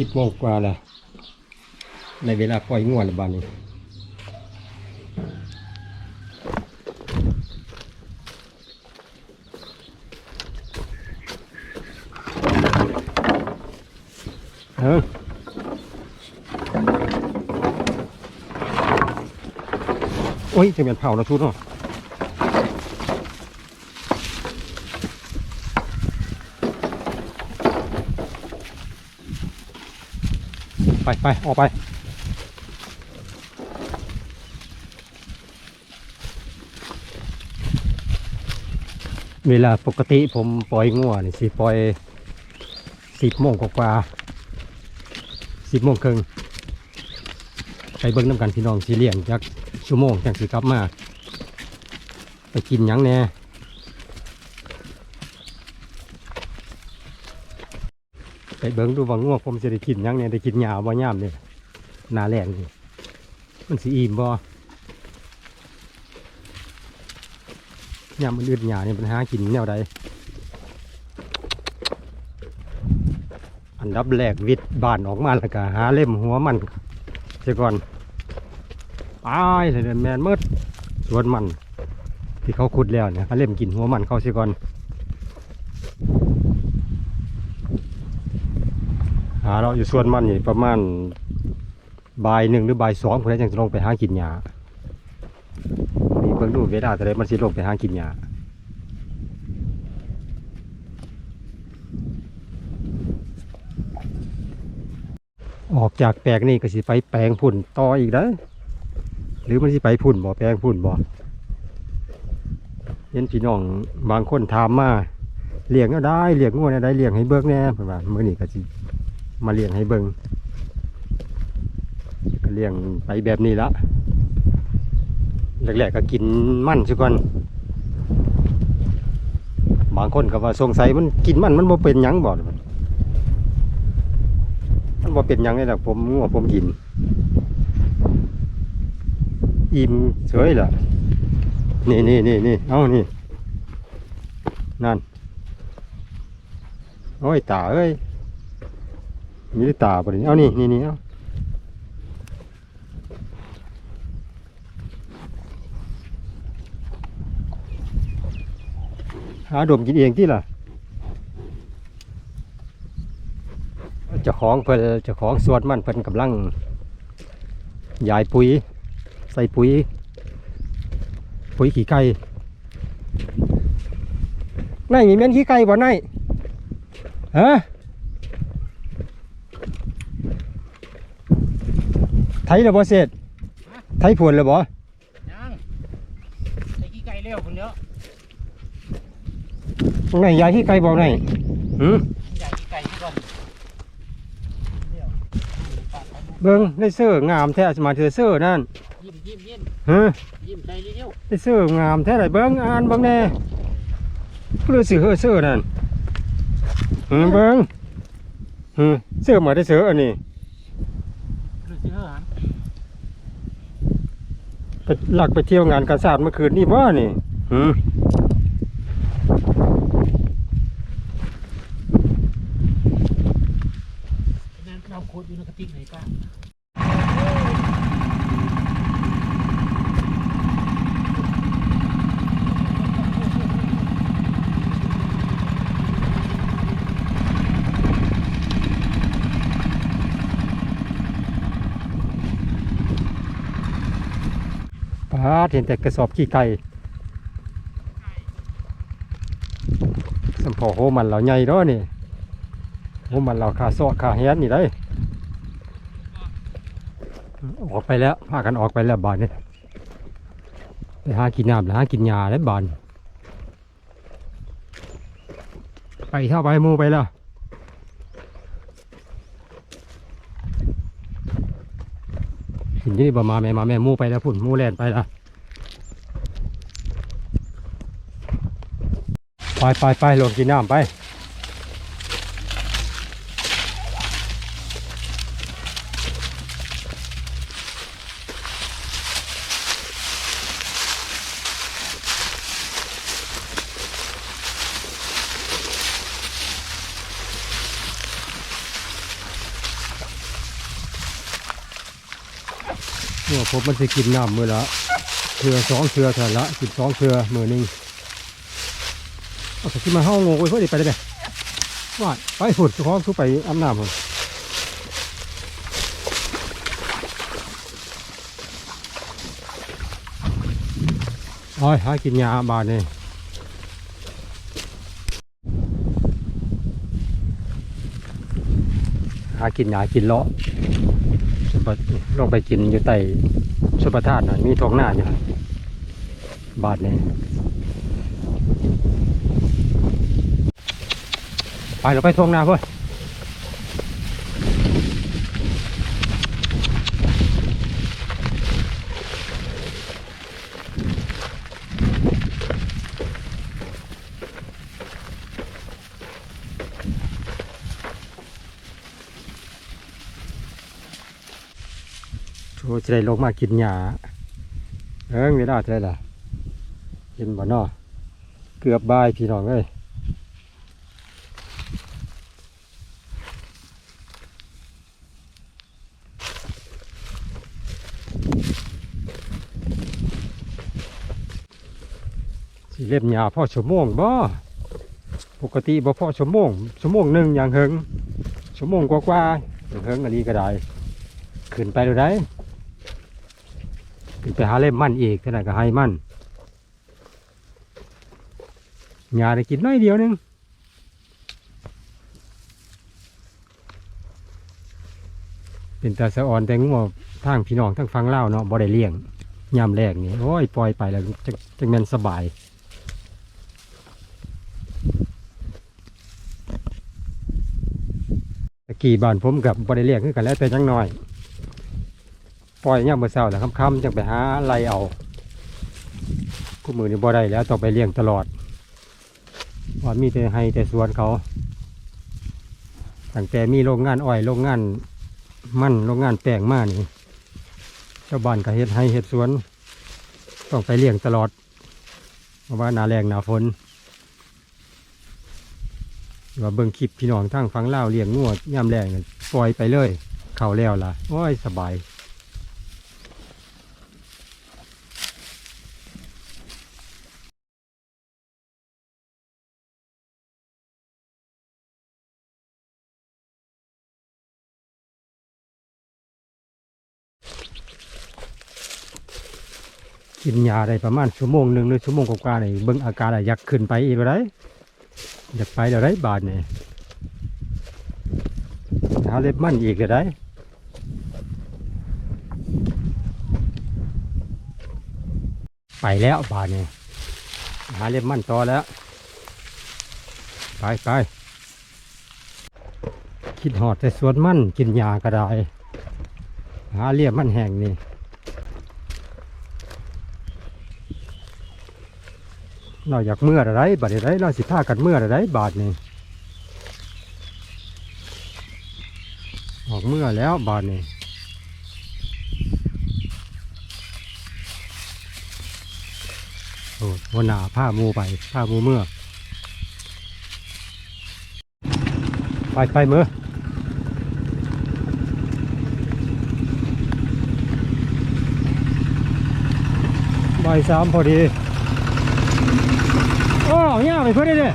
สิบโมงกว่าแล้วในเวลาปล่อยงวดบ้านนี้เออโอ้ยจะเป็นเผาแล้วทุนเนาะ ไปไปออกไป เวลาปกติผมปล่อยงัวนี่สิปล่อยสิบโมงกว่าสิบโมงครึ่งไปเบิ้งน้ำกันพี่น้องสิเลียงจักชั่วโมงจังสิกลับมา ไปกินยังแน่ ไปเบิ้งดูว่างัวผมจะได้กินยังเนี่ยได้กินหญ้าบ่ย่ามเนี่ยนาแรงนี่มันสิอิ่มบ่ยามมันอืดหญ้าเนี่ยปัญหากินแนวใดอันดับแรกวิดบ้านออกมาแล้วก็หาเล่มหัวมันเสียก่อนตายเลยแมนมืดสวนมัน ที่เขาขุดแล้วเนี่ยหาเล่มกินหัวมันเขาเสียก่อนาเราอยู่สวนมันนี่ประมาณบ่ายหนึ่งหรือบ่ายสองคนนั้นจังจะลงไปหากินหญ้ามีเพิ่งดูเวลาแต่ไรมันสิลงไปหากินหญ้าออกจากแปลงนี่ก็สิไปแปลงพุ่นต่ออีกนะหรือมันสิไปพุ่นบ่แปลงพุ่นบ่เห็นพี่น้องบางคนถามมาเลี้ยงก็ได้เลี้ยงงัวได้เลี้ยงให้เบิ่งแน่เพิ่นว่ามื้อนี้ก็สิ มาเลี้ยงให้เบิงก็เลี้ยงไปแบบนี้ละแรกๆก็กินมันซะก่อนบางคนก็ว่าสงสัยมันกินมันมันบ่เป็นหยังบ่มันบ่เป็นหยังเลยหรอกผมงัวผมกินอิ่มเฉยล่ะนี่นี่นี่นี่เอานี่นั่นโอ้ยตาเอ้ย มีแต่ตาปะนี่เอานี่นี่นี่เอาหาดมกินเองที่ล่ะจ้าของเพิ่นจ้าของสวนมันเพิ่นกำลังยายปุ๋ย ใส่ปุ๋ย ปุ๋ยขี้ไก่นายมีแม่นขี้ไก่บ่นายฮะ ไทยแล้วบ่เสร็จไทยผวนแล้วบ่ยังไอ้ขี้ไก่เร็วคนเดียวนายยายขี้ไก่บ่นายหืมใหญ่ขี้ไก่ที่ก่อนเดี๋ยวปากไปดูเบิ่งได้เสื้องามแท้มาเถือเสื้อนั่นยิ้มยิ้มยิ้มฮะยิ้มใจเร็วได้เสื้องามแท้ไหนเบิ้งอ่านเบิ้งแน่คือสิเฮอเสื้อนั่นหืมเบิ้งหืมเสื้อมาได้เสื้ออันนี้ ๆรู้สึกเหรอ ไป หลักไปเที่ยวงานกาศาสตร์เมื่อคืนนี่ว่านี่หืมนั่นเราโคตรอยู่ในกระติกไหนก้า ป้าเห็นแต่กระสอบขี้ไก่สมพอโหมันเราใหญ่เด้อนี่โหมันเราขาซอขาแฮนนี่ได้ออกไปแล้วพากันออกไปแล้วบานนี่ไปหากินน้ำแล้วหากินยาแล้วบานไปเท่าไปมูไปแล้ว นที่นี่บ่มาแม่มาแม่มูไปแล้วพุ่นมูแล่นไปละไปไปไปลงกินน้ำไป ผมมันจะกินน้ำมือละเทือสองเทือเท่านั้นละกินสองเทือมือหนึ่งเอาไปกินมาห้องงงไปเพื่อไปได้ไหมว่าไปฝุ่นของทุไปอาบน้ำผมโอ้ยหากินยาบาดนี่หากินยากินเลาะ ลงไปกินอยู่ใต้สุปทานน่ะมีท้องหน้าอยู่บาทนี้ไปเราไปท้องหน้าเพื่อน ชจะได้ลงมากินหญ้าเอิงเวลาจะได้ล่ะกินบ่นอเกือบบายพี่น้องเอ้ยสิเล่มยาพ่อชั่วโมงบ่ปกติบ่พ่อชั่วโมงชั่วโมงหนึ่งอย่างเฮงชั่วโมงกว่าๆอย่างเฮงอันนี้ก็ได้ ขึ้นไปดูได้ ไปหาเล่มมันอีกเท่านั้นก็ให้มันยาได้กินน้อยเดียวหนึงเป็นตาสะอ่อนแต่งัวทางพี่น้องทั้งฟังเล่าเนาะบ่ได้เลี้ยงยามแรกนี่โอ้ยปล่อยไปแล้วจะจะแม่นสบายตะกี้บ้านผมกับบริเลียงคือกันแล้วแต่จังน้อย ปล่อยยามเมื่อเช้าแล้วค่ำๆจังไปหาไล่เอาคู่มือนี่บ่ได้แล้วต้องไปเลี้ยงตลอดว่ามีแต่ให้แต่สวนเขาตั้งแต่มีโรงงานอ้อยโรงงานมันโรงงานแป้งมานี่ชาวบ้านก็เฮ็ดให้เฮ็ดสวน ต้องไปเลี้ยงตลอด เพราะว่าหนาแรงหนาฝนว่าเบิ่งคลิปพี่น้องทางฟังเล่าเลี้ยงงัวย่ำแรงปล่อยไปเลย เข้าแล้วล่ะโอ้ยสบาย กินยาได้ประมาณชั่วโมงหนึ่งหรือชั่วโมงกว่าๆนี่เบิ่งอาการอะไรอยากขึ้นไปอีกได้อยากไปแล้วได้บาดนี่หาเล็บมั่นอีกแล้วได้ไปแล้วบาทนี่หาเล็บมั่นต่อแล้ว ไปไปคิดหอดแต่สวนมั่นกินยาก็ได้หาเลียบมันแห้งนี่ เราอยากเมื่ออะไรบาดอะไรเราสิท่ากันเมื่ออะไรบาทนี่ออกเมื่อแล้วบาทนี่โอ้วันหนาผ้ามูไปผ้ามูเมื่อ ไปไปเมื่อบ่ายสามพอดี อ้าเนี่ยไปเพื่อนเลย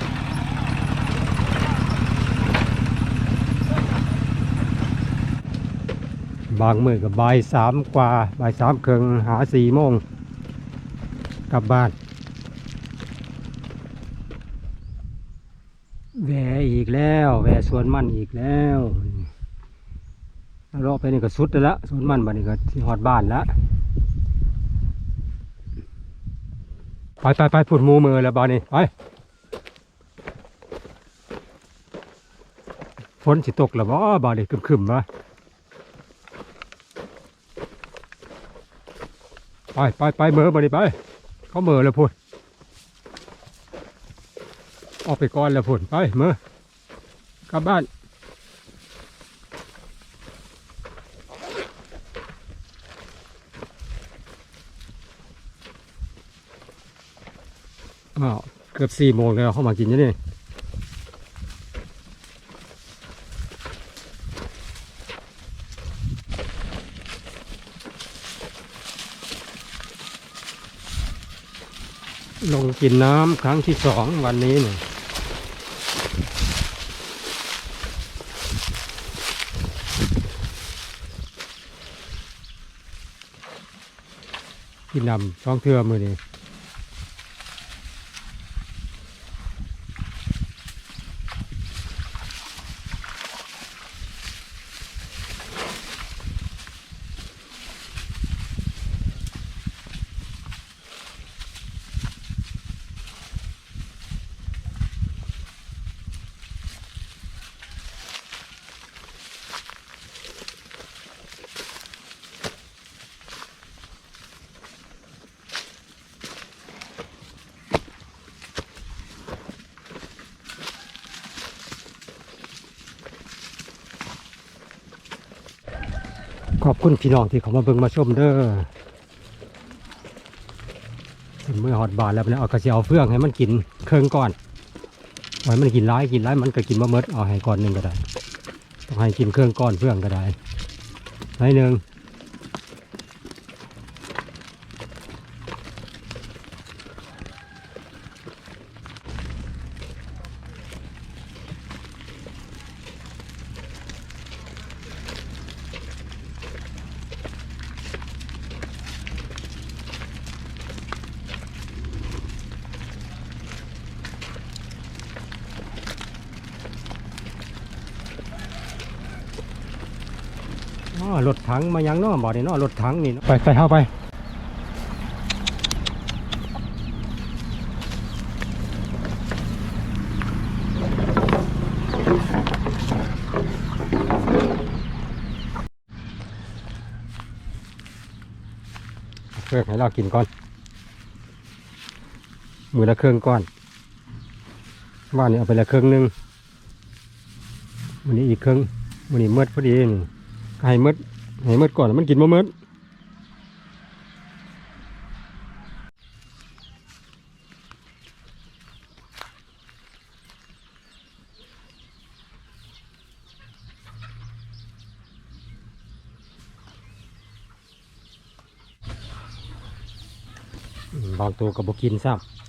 บางมือกับบ่ายสามกว่าบ่ายสามเครึ่งหาสี่โมงกลับบ้านแหวอีกแล้วแหวสวนมันอีกแล้วราะไปนี่ก็สุดแล้วสวนมันบัดนี้ก็ที่หอดบ้านแล้ว ไปไปไปพูดมูมือแล้วบ้านนี้ไปฝนสิตกแล้วบ่บ้านนี้คึมๆวะไปไปไปเมือบ้านนี้ไป เขาเมือแล้วพูดออกไปก่อนแล้วพุ่นไปเมื่อกลับบ้าน เกือบสี่โมงแล้วเข้ามากินยังนี่ลงกินน้ำครั้งที่สองวันนี้เนี่ยกินน้ำช้องเทือมือนี่ ขอบคุณพี่น้องที่เขามาเบิ่งมาชมเด้อเมื่อหอดบานแล้วเนี่ยเอากระเจียวเฟืองให้มันกินเครื่องก่อนไว้มันกินร้ายกินร้ายมันก็กินมะเมิดเอาให้ก่อนหนึ่งก็ได้ ต้องให้กินเครื่องก้อนเฟืองก็ได้หน่อยหนึ่ง อ๋อรถถังมายังเนาะบ่อนี่เนาะรถถังนี่เนาะไปไปเข้าไปเครื่องให้เรากินก่อน มือละเครื่องก่อนว่านนี่เอาไปละเครื่องหนึงวันนี้อีกเครื่องวันนี้เมื่อพอดีนี่ ให้มืดให้มืดก่อนมันกินบ่มืดอืมบางตัวก็บ่กินซ้ำ